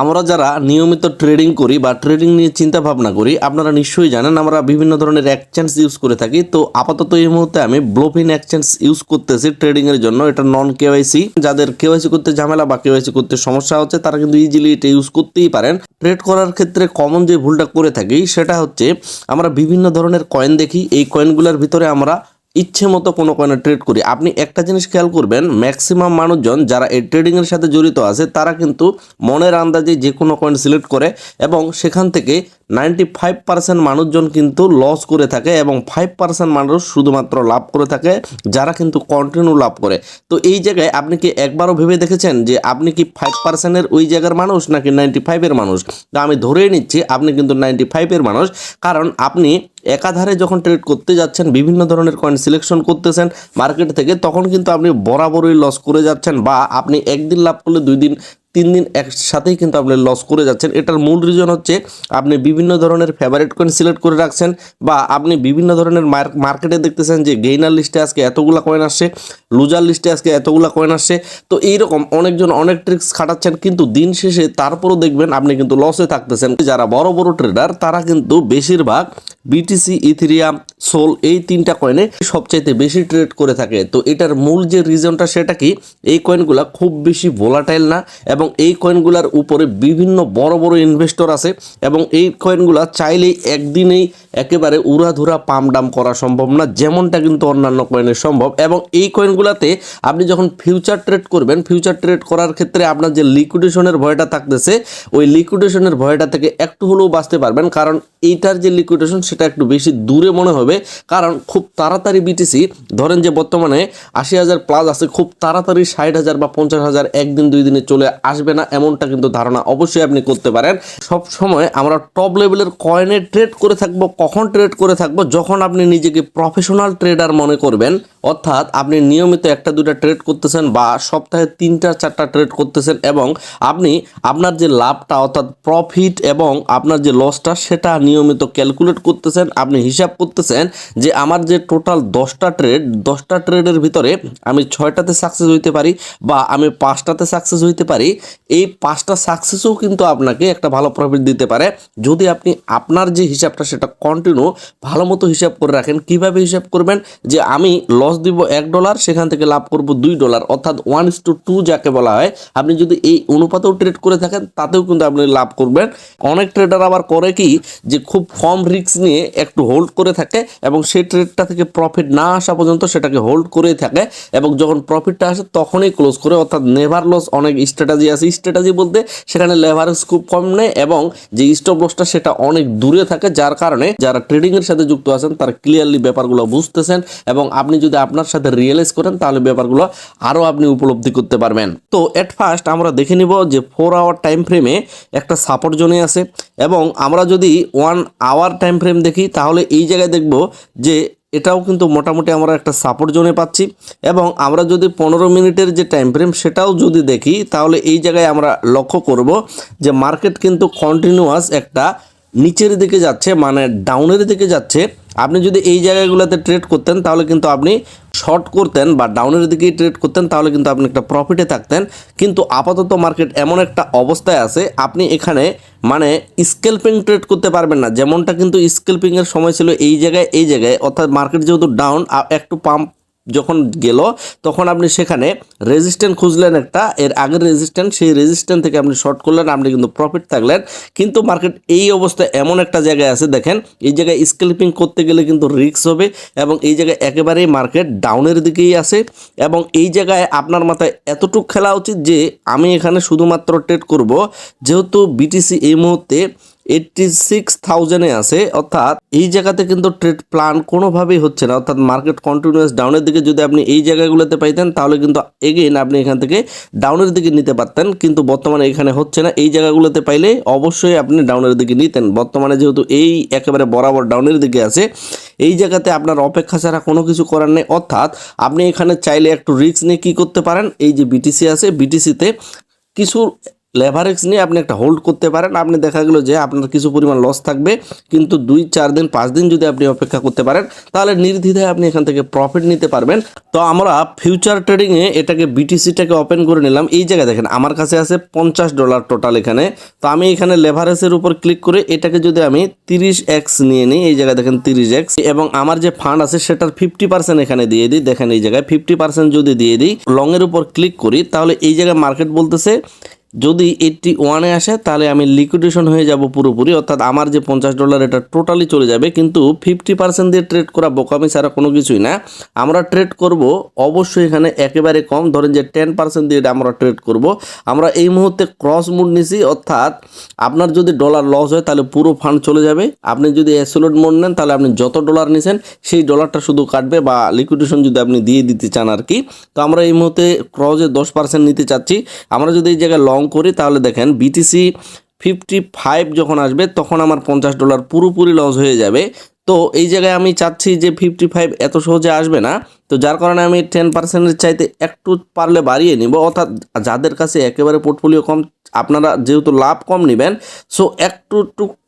আমরা যারা নিয়মিত ট্রেডিং করি বা ট্রেডিং নিয়ে চিন্তা ভাবনা করি, আপনারা নিশ্চয়ই জানেন আমরা বিভিন্ন ধরনের এক্সচেঞ্জ ইউজ করে থাকি। তো আপাতত এই মুহূর্তে আমি ব্লোফিন এক্সচেঞ্জ ইউজ করতেছি ট্রেডিং এর জন্য। এটা নন কেওয়াইসি যাদের কেওয়াইসি করতে ঝামেলা বা কেওয়াইসি করতে সমস্যা হচ্ছে, তারা কিন্তু ইজিলি এটা ইউজ করতেই পারেন। ট্রেড করার ক্ষেত্রে কমন যে ভুলটা করে থাকি, সেটা হচ্ছে আমরা বিভিন্ন ধরনের কয়েন দেখি। এই কয়েনগুলোর ভিতরে আমরা ইচ্ছে মতো কোনো কয়েনে ট্রেড করি। আপনি একটা জিনিস খেয়াল করবেন ম্যাক্সিমাম মানুষজন যারা এই ট্রেডিংয়ের সাথে জড়িত আছে, তারা কিন্তু মনের আন্দাজে যে কোনো কয়েন সিলেক্ট করে এবং সেখান থেকে নাইনটি ফাইভ পার্সেন্ট মানুষজন কিন্তু লস করে থাকে এবং ফাইভ পার্সেন্ট মানুষ শুধুমাত্র লাভ করে থাকে, যারা কিন্তু কন্টিনিউ লাভ করে। তো এই জায়গায় আপনি কি একবারও ভেবে দেখেছেন যে আপনি কি ফাইভ পার্সেন্টের ওই জায়গার মানুষ নাকি নাইনটি ফাইভের মানুষ? তো আমি ধরেই নিচ্ছি আপনি কিন্তু নাইনটি ফাইভের মানুষ, কারণ আপনি একাধারে যখন ট্রেড করতে যাচ্ছেন, বিভিন্ন ধরনের কয়েন সিলেকশন করতেছেন মার্কেট থেকে, তখন কিন্তু আপনি বরাবরই লস করে যাচ্ছেন বা আপনি একদিন লাভ করলে দুই দিন তিন দিন একসাথেই কিন্তু আপনি লস করে যাচ্ছেন। এটার মূল রিজন হচ্ছে আপনি বিভিন্ন ধরনের ফেভারিট কয়েন সিলেক্ট করে রাখছেন বা আপনি বিভিন্ন ধরনের মার্কেটে দেখতেছেন যে গেইনার লিস্টে আজকে এতগুলা কয়েন আসছে লুজার লিস্টে আজকে এতগুলা কয়েন আসছে। তো এইরকম অনেকজন অনেক ট্রিক্স খাটাচ্ছেন কিন্তু দিন শেষে তারপরও দেখবেন আপনি কিন্তু লসে থাকতেছেন। যারা বড় বড় ট্রেডার তারা কিন্তু বেশিরভাগ বিটিসি ইথিরিয়াম সোল এই তিনটা কয়েনে সবচাইতে বেশি ট্রেড করে থাকে। তো এটার মূল যে রিজনটা সেটা কি? এই কয়েনগুলো খুব বেশি ভোলাটাইল না এবং এই কয়েনগুলার উপরে বিভিন্ন বড় বড় ইনভেস্টর আছে এবং এই কয়েনগুলা চাইলেই একদিনেই একেবারে উড়াধুরা পাম ডাম করা সম্ভব না, যেমনটা কিন্তু অন্যান্য কয়েনের সম্ভব। এবং এই কয়েনগুলাতে আপনি যখন ফিউচার ট্রেড করবেন ফিউচার ট্রেড করার ক্ষেত্রে আপনার যে লিকুইডেশনের ভয়টা থাকতেছে, ওই লিকুইডেশনের ভয়টা থেকে একটু হলেও বাঁচতে পারবেন, কারণ এইটার যে লিকুইডেশন সেটা একটু বেশি দূরে মনে হবে, কারণ খুব তাড়াতাড়ি বিটিসি ধরেন যে বর্তমানে আশি হাজার প্লাস আছে, খুব তাড়াতাড়ি ষাট হাজার বা পঞ্চাশ হাজার একদিন দুই দিনে চলে আসবে না, এমনটা কিন্তু ধারণা অবশ্যই আপনি করতে পারেন। সব সময় আমরা টপ লেভেলের কয়েনে ট্রেড করে থাকব, কখন ট্রেড করে থাকব, যখন আপনি নিজেকে প্রফেশনাল ট্রেডার মনে করবেন অর্থাৎ আপনি নিয়মিত একটা দুটা ট্রেড করতেছেন বা সপ্তাহে তিনটা, চারটা ট্রেড করতেছেন এবং আপনি আপনার যে লাভটা অর্থাৎ প্রফিট এবং আপনার যে লসটা সেটা নিয়মিত ক্যালকুলেট করতেছেন, আপনি হিসাব করতেছেন যে আমার যে টোটাল দশটা ট্রেড দশটা ট্রেডের ভিতরে আমি ছয়টাতে সাকসেস হইতে পারি বা আমি পাঁচটাতে সাকসেস হইতে পারি, এই পাঁচটা সাকসেসও কিন্তু আপনাকে একটা ভালো প্রফিট দিতে পারে। যদি আপনি আপনার যে হিসাবটা সেটা কন্টিনিউ ভালো মতো হিসাব করে রাখেন, কীভাবে হিসাব করবেন? যে আমি লস দিব এক ডলার সেখান থেকে লাভ করব দুই ডলার অর্থাৎ ওয়ান ইস টু টু যাকে বলা হয়। আপনি যদি এই অনুপাতেও ট্রেড করে থাকেন, তাতেও কিন্তু আপনি লাভ করবেন। অনেক ট্রেডার আবার করে কি, যে খুব কম রিস্ক নিয়ে একটু হোল্ড করে থাকে এবং সেই ট্রেডটা থেকে প্রফিট না আসা পর্যন্ত সেটাকে হোল্ড করেই থাকে এবং যখন প্রফিটটা আসে তখনই ক্লোজ করে, অর্থাৎ নেভার লস অনেক স্ট্র্যাটাজি আছে। স্ট্র্যাটাজি বলতে সেখানে লেভারেজ খুব কম নেয় এবং যে স্টপ লসটা সেটা অনেক দূরে থাকে, যার কারণে যারা ট্রেডিংয়ের সাথে যুক্ত আছেন, তারা ক্লিয়ারলি ব্যাপারগুলো বুঝতেছেন এবং আপনি যদি আপনার সাথে রিয়েলাইজ করেন, তাহলে ব্যাপারগুলো আরও আপনি উপলব্ধি করতে পারবেন। তো এট ফার্স্ট আমরা দেখে নিব যে ফোর আওয়ার টাইম ফ্রেমে একটা সাপোর্ট জোনে আছে এবং আমরা যদি ওয়ান আওয়ার টাইম ফ্রেম দেখি, তাহলে এই জায়গায় দেখব যে এটাও কিন্তু মোটামুটি আমরা একটা সাপোর্ট জোনে পাচ্ছি এবং আমরা যদি পনেরো মিনিটের যে টাইম ফ্রেম সেটাও যদি দেখি, তাহলে এই জায়গায় আমরা লক্ষ্য করব যে মার্কেট কিন্তু কন্টিনিউয়াস একটা নিচের দিকে যাচ্ছে মানে ডাউনের দিকে যাচ্ছে। আপনি যদি এই জায়গাগুলোতে ট্রেড করতেন, তাহলে কিন্তু আপনি শর্ট করতেন বা ডাউনের দিকেই ট্রেড করতেন, তাহলে কিন্তু আপনি একটা প্রফিটে থাকতেন। কিন্তু আপাতত মার্কেট এমন একটা অবস্থায় আছে, আপনি এখানে মানে স্কেলপিং ট্রেড করতে পারবেন না। যেমনটা কিন্তু স্কেলপিংয়ের সময় ছিল এই জায়গায় এই জায়গায়। অর্থাৎ মার্কেট যেহেতু ডাউন একটু পাম্প যখন গেল, তখন আপনি সেখানে রেজিস্ট্যান্ট খুঁজলেন একটা, এর আগের রেজিস্ট্যান্ট সেই রেজিস্ট্যান্ট থেকে আপনি শর্ট করলেন, আপনি কিন্তু প্রফিট থাকলেন। কিন্তু মার্কেট এই অবস্থায় এমন একটা জায়গায় আছে, দেখেন, এই জায়গায় স্কেলপিং করতে গেলে কিন্তু রিস্ক হবে এবং এই জায়গায় একেবারেই মার্কেট ডাউনের দিকেই আছে এবং এই জায়গায় আপনার মাথায় এতটুকু খেলা উচিত যে, আমি এখানে শুধুমাত্র ট্রেড করব। যেহেতু বিটিসি এই মুহূর্তে এইটটি সিক্স থাউজেন্ডে আছে, অর্থাৎ এই জায়গাতে কিন্তু ট্রেড প্ল্যান কোনোভাবেই হচ্ছে না। অর্থাৎ মার্কেট কন্টিনিউয়াস ডাউনের দিকে যদি আপনি এই জায়গাগুলোতে পাইতেন, তাহলে কিন্তু এগেইন আপনি এখান থেকে ডাউনের দিকে নিতে পারতেন। কিন্তু বর্তমানে এখানে হচ্ছে না। এই জায়গাগুলোতে পাইলে অবশ্যই আপনি ডাউনের দিকে নিতেন। বর্তমানে যেহেতু এই একেবারে বরাবর ডাউনের দিকে আছে, এই জায়গাতে আপনার অপেক্ষা ছাড়া কোনো কিছু করার নেই। অর্থাৎ আপনি এখানে চাইলে একটু রিস্ক নিয়ে কী করতে পারেন? এই যে বিটিসি আছে বিটিসিতে কিছু লেভারেক্স নিয়ে আপনি একটা হোল্ড করতে পারেন। আপনি দেখা গেলো যে আপনার কিছু পরিমাণ লস থাকবে, কিন্তু দুই, চার দিন, পাঁচ দিন যদি আপনি অপেক্ষা করতে পারেন, তাহলে নির্দ্বিধায় আপনি এখান থেকে প্রফিট নিতে পারবেন। তো আমরা ফিউচার ট্রেডিংয়ে এটাকে বিটিসিটাকে ওপেন করে নিলাম। এই জায়গায় দেখেন, আমার কাছে আছে পঞ্চাশ ডলার টোটাল এখানে। তো আমি এখানে লেভারেজের উপর ক্লিক করে এটাকে যদি আমি তিরিশ এক্স নিয়ে নিই, এই জায়গায় দেখেন তিরিশ এক্স এবং আমার যে ফান্ড আছে সেটার ফিফটি পার্সেন্ট এখানে দিয়ে দিই। দেখেন এই জায়গায় ফিফটি পার্সেন্ট যদি দিয়ে দিই লংয়ের উপর ক্লিক করি, তাহলে এই জায়গায় মার্কেট বলতেছে যদি এইটটি ওয়ানে আসে, তাহলে আমি লিকুইডেশন হয়ে যাব পুরোপুরি। অর্থাৎ আমার যে পঞ্চাশ ডলার এটা টোটালি চলে যাবে। কিন্তু ফিফটি পার্সেন্ট দিয়ে ট্রেড করা বোকামি ছাড়া কোনো কিছুই না। আমরা ট্রেড করব অবশ্যই এখানে একেবারে কম। ধরেন যে টেন পার্সেন্ট দিয়ে আমরা ট্রেড করব। আমরা এই মুহূর্তে ক্রস মুড নিছি। অর্থাৎ আপনার যদি ডলার লস হয়, তাহলে পুরো ফান্ড চলে যাবে। আপনি যদি অ্যাসোলেট মোড নেন, তাহলে আপনি যত ডলার নিছেন, সেই ডলারটা শুধু কাটবে বা লিকুইডেশন যদি আপনি দিয়ে দিতে চান আর কি। তো আমরা এই মুহূর্তে ক্রসে দশ পার্সেন্ট নিতে চাচ্ছি। আমরা যদি এই জায়গায় লং করি, তাহলে দেখেন বিটিসি ফিফটি ফাইভ যখন আসবে, তখন আমার পঞ্চাশ ডলার পুরোপুরি লস হয়ে যাবে। তো এই জায়গায় আমি চাচ্ছি যে ফিফটি ফাইভ এত সহজে আসবে না। তো যার কারণে আমি টেন পার্সেন্টের চাইতে একটু পারলে বাড়িয়ে নিব। অর্থাৎ যাদের কাছে একেবারে পোর্টফোলিও কম, আপনারা যেহেতু লাভ কম নেবেন সো একটু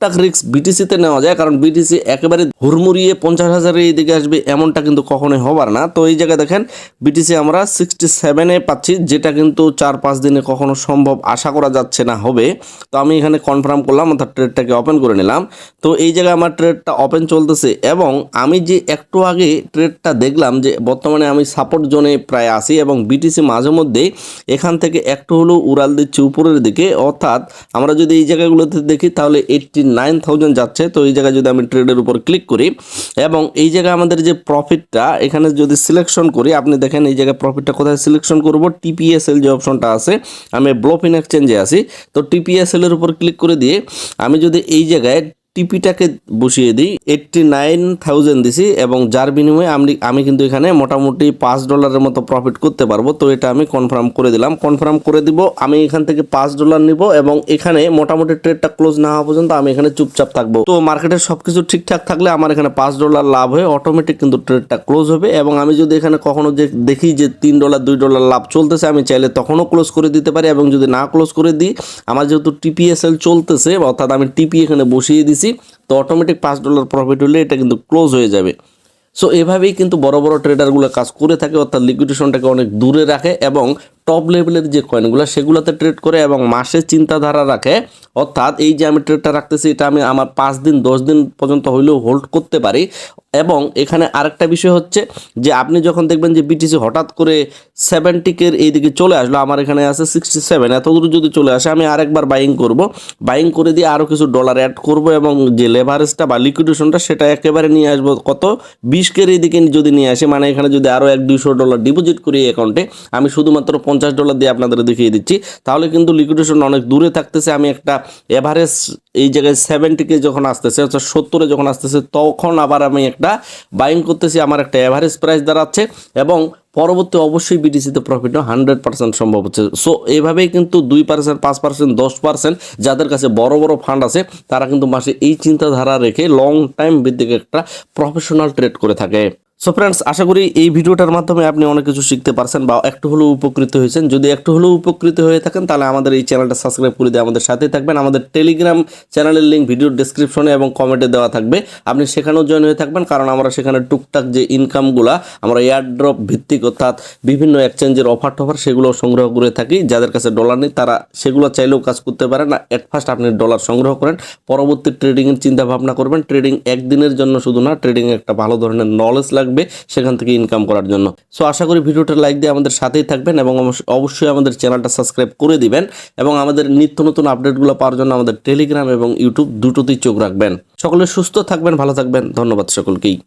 টুকটাক রিস্ক বিটিসিতে নেওয়া যায়, কারণ বিটিসি একেবারে হুড়মুড়িয়ে পঞ্চাশ হাজারের এই দিকে আসবে এমনটা কিন্তু কখনোই হবার না। তো এই জায়গায় দেখেন বিটিসি আমরা সিক্সটি সেভেনে পাচ্ছি, যেটা কিন্তু চার পাঁচ দিনে কখনো সম্ভব আশা করা যাচ্ছে না, হবে। তো আমি এখানে কনফার্ম করলাম, অর্থাৎ ট্রেডটাকে ওপেন করে নিলাম। তো এই জায়গায় আমার ট্রেডটা ওপেন চলতেছে, এবং আমি যে একটু আগে ট্রেডটা দেখলাম যে বর্তমানে আমি সাপোর্ট জোনে প্রায় আসি এবং বিটিসি মাঝে মধ্যেই এখান থেকে একটু হলেও উড়াল দিচ্ছে উপরের দিকে। অর্থাৎ আমরা যদি এই জায়গাগুলোতে দেখি, তাহলে এইটটি নাইন থাউজেন্ড যাচ্ছে, তো এই জায়গায় যদি আমি ট্রেডের উপর ক্লিক করি, এবং এই জায়গায় আমাদের যে প্রফিটটা এখানে যদি সিলেকশন করি, আপনি দেখেন এই জায়গায় প্রফিটটা কোথায় সিলেকশন করব? টিপিএসএল যে অপশনটা আছে, আমি ব্লফিন এক্সচেঞ্জে আসি তো টিপিএসএলের উপর ক্লিক করে দিয়ে, আমি যদি এই জায়গায় টিপিটাকে বসিয়ে দিই এইটটি নাইন থাউজেন্ড দিছি এবং যার বিনিময়ে আমি আমি কিন্তু এখানে মোটামুটি পাঁচ ডলারের মতো প্রফিট করতে পারব। তো এটা আমি কনফার্ম করে দিলাম। কনফার্ম করে দিব, আমি এখান থেকে পাঁচ ডলার নিব এবং এখানে মোটামুটি ট্রেডটা ক্লোজ না হওয়া পর্যন্ত আমি এখানে চুপচাপ থাকব। তো মার্কেটের সবকিছু ঠিকঠাক থাকলে আমার এখানে পাঁচ ডলার লাভ হয়ে অটোমেটিক কিন্তু ট্রেডটা ক্লোজ হবে এবং আমি যদি এখানে কখনো যে, দেখি যে তিন ডলার, দুই ডলার লাভ চলতেছে, আমি চাইলে তখনও ক্লোজ করে দিতে পারি এবং যদি না ক্লোজ করে দিই, আমার যেহেতু টিপিএসএল চলতেছে, অর্থাৎ আমি টিপি এখানে বসিয়ে দিছি তো অটোমেটিক পাঁচ ডলার প্রফিট হলে এটা কিন্তু ক্লোজ হয়ে যাবে। সো এভাবেই কিন্তু বড় বড় ট্রেডারগুলো কাজ করে থাকে, অর্থাৎ লিকুইডেশনটাকে অনেক দূরে রাখে এবং টপ লেভেলের যে কয়েনগুলো সেগুলোতে ট্রেড করে এবং মাসে চিন্তাধারা রাখে, অর্থাৎ এই যে আমি ট্রেডটা রাখতেছি, এটা আমি আমার পাঁচ দিন, দশ দিন পর্যন্ত হইলেও হোল্ড করতে পারি। এবং এখানে আরেকটা বিষয় হচ্ছে যে, আপনি যখন দেখবেন যে বিটিসি হঠাৎ করে সেভেন্টিকের এইদিকে চলে আসলো, আমার এখানে আছে সিক্সটি সেভেন এত দূর যদি চলে আসে, আমি আরেকবার বাইং করব। বাইং করে দিয়ে আরও কিছু ডলার অ্যাড করব এবং যে লেভারেজটা বা লিকুইডেশনটা সেটা একেবারে নিয়ে আসব। কত? বিশকের এইদিকে যদি নিয়ে আসে মানে এখানে যদি আরও এক দুইশো ডলার ডিপোজিট করি অ্যাকাউন্টে আমি শুধুমাত্র পঞ্চাশ ডলার দিয়ে আপনাদের দেখিয়ে দিচ্ছি। তাহলে কিন্তু লিকুইডেশন অনেক দূরে থাকতেছে। আমি একটা এভারেজ এই জায়গায় সেভেন্টিকে যখন আসতেছে, অর্থাৎ সত্তরে যখন আসতেছে, তখন আবার আমি একটা বাইং করতেছি। আমার একটা এভারেজ প্রাইস দাঁড়াচ্ছে এবং পরবর্তী অবশ্যই বিটিসিতে প্রফিট হান্ড্রেড পার্সেন্ট সম্ভব হচ্ছে। সো এইভাবেই কিন্তু দুই পার্সেন্ট পাঁচ পার্সেন্ট দশ পার্সেন্ট যাদের কাছে বড় বড় ফান্ড আছে, তারা কিন্তু মাসে এই চিন্তাধারা রেখে লং টাইম ভিত্তিক একটা প্রফেশনাল ট্রেড করে থাকে। সো ফ্রেন্ডস আশা করি এই ভিডিওটার মাধ্যমে আপনি অনেক কিছু শিখতে পারছেন বা একটু হলেও উপকৃত হয়েছেন। যদি একটু হলেও উপকৃত হয়ে থাকেন, তাহলে আমাদের এই চ্যানেলটা সাবস্ক্রাইব করে দিয়ে আমাদের সাথে থাকবেন। আমাদের টেলিগ্রাম চ্যানেলের লিঙ্ক ভিডিওর ডিসক্রিপশনে এবং কমেন্টে দেওয়া থাকবে। আপনি সেখানেও জয়েন হয়ে থাকবেন, কারণ আমরা সেখানে টুকটাক যে ইনকামগুলো আমরা এয়ারড্রপ ভিত্তিক অর্থাৎ বিভিন্ন এক্সচেঞ্জের অফার টফার সেগুলো সংগ্রহ করে থাকি। যাদের কাছে ডলার নেই, তারা সেগুলো চাইলেও কাজ করতে পারেন না। এট ফার্স্ট আপনি ডলার সংগ্রহ করেন, পরবর্তী ট্রেডিংয়ের চিন্তা ভাবনা করবেন। ট্রেডিং একদিনের জন্য শুধু না ট্রেডিং একটা ভালো ধরনের নলেজ লাগবে সেখান থেকে ইনকাম করার জন্য। সো আশা করি ভিডিওটা লাইক দিয়ে আমাদের সাথেই থাকবেন এবং অবশ্য- অবশ্যই আমাদের চ্যানেলটা সাবস্ক্রাইব করে দিবেন এবং আমাদের নিত্য নতুন আপডেটগুলো পাওয়ার জন্য আমাদের টেলিগ্রাম এবং ইউটিউব দুটোতেই চোখ রাখবেন। সকলে সুস্থ থাকবেন, ভালো থাকবেন, ধন্যবাদ সকলকেই।